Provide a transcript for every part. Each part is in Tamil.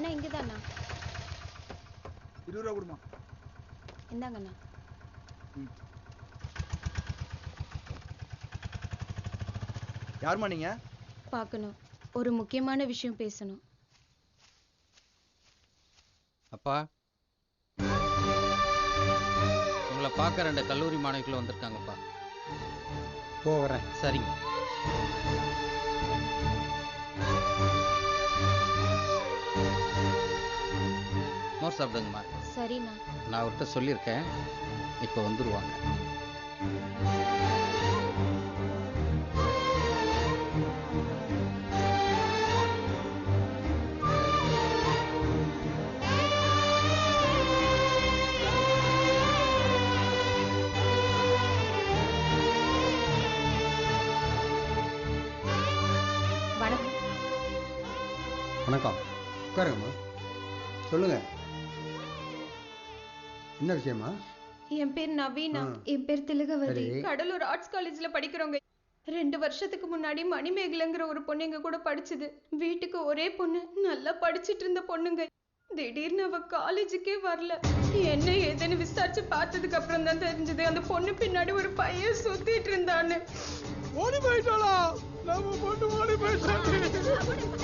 அண்ணா இங்கே தாண்ணா இருபது ரூபா கொடுமா இந்தாங்கண்ணா. யாரும்மா நீங்க? பார்க்கணும். ஒரு முக்கியமான விஷயம் பேசணும். அப்பா. உங்களை பார்க்க ரெண்டு கல்லூரி மாணவிகள் வந்திருக்காங்கப்பா. போகிறேன் சரிங்க. மோர் சாப்பிடுங்கம்மா சரிண்ணா நான் அவர்கிட்ட சொல்லியிருக்கேன். இப்போ வந்துருவாங்க. வணக்கம். வணக்கம். உட்காருங்கம்மா சொல்லுங்க. என்ன விஷயமா? என் பேர் நவீனா. என் பேர் திலகவதி. கடலூர் ஆர்ட்ஸ் காலேஜ்ல படிக்கிறோங்க ரெண்டு வருஷத்துக்கு முன்னாடி மணிமேகலைங்கிற ஒரு பொண்ணு எங்க கூட படிச்சது. வீட்டுக்கு ஒரே பொண்ணு. நல்லா படிச்சிட்டு இருந்த பொண்ணுங்க. திடீர்னு அவ காலேஜுக்கே வரல. என்ன ஏதுன்னு விசாரிச்சு பார்த்ததுக்கு அப்புறம் தான் தெரிஞ்சது. அந்த பொண்ணு பின்னாடி ஒரு பையன் சுத்திட்டு இருந்தான்னு. ஓடி போயிட்டாளா? நம்ம பொண்ணு ஓடி போயிட்டாங்க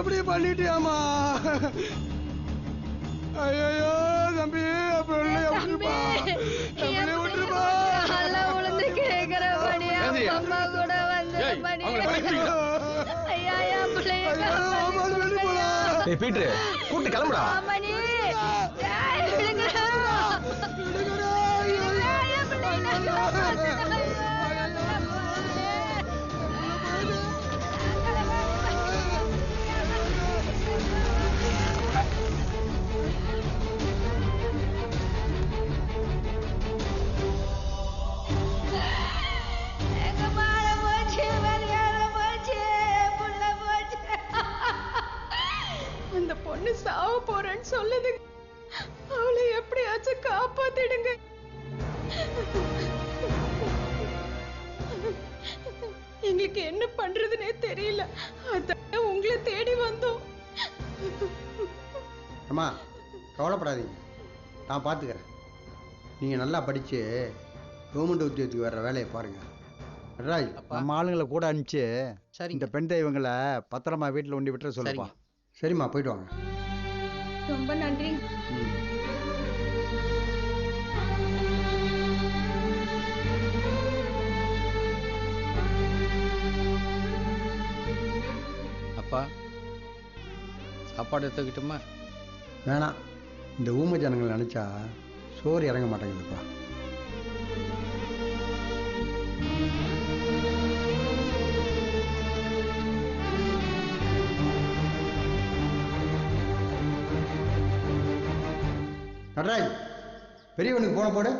எப்படி பண்ணிட்டியாமா ஐயோ தம்பி அப்படி இல்லை அப்படிப்பா தம்பி விட்டுருப்பா ஐயோ ஆமா வெளி போலாம் ஏய் பீட்ரு கூட்டு கிளம்புடா. அந்த பொண்ணு சாவ போறேன்னு சொல்லுது. அவளை எப்படியாச்சும் காப்பாத்திடுங்க. எங்களுக்கு என்ன பண்றதுனே தெரியல. அதான் உங்களை தேடி வந்தோம். அம்மா கவலைப்படாதீங்க. நான் பார்த்துக்கிறேன் நீங்கள் நல்லா படித்து கவர்மெண்ட் உத்தியோகத்துக்கு வர்ற வேலையை பாருங்கள் நடராஜ். நம்ம ஆளுங்களை கூட அனுப்பிச்சு இந்த சரிங்க பெண் தெய்வங்களை பத்திரமா வீட்டில் ஒண்டி விட்டுற சொல்லுப்பா. சரிம்மா போயிட்டு வாங்க. ரொம்ப நன்றி. அப்பா சாப்பாடு எடுத்துக்கிட்டுமா? வேணாம். இந்த ஊமை ஜனங்களை நினச்சா சோறு இறங்க மாட்டேங்குதுப்பா. நடராஜ் பெரியவனுக்கு போன போடு.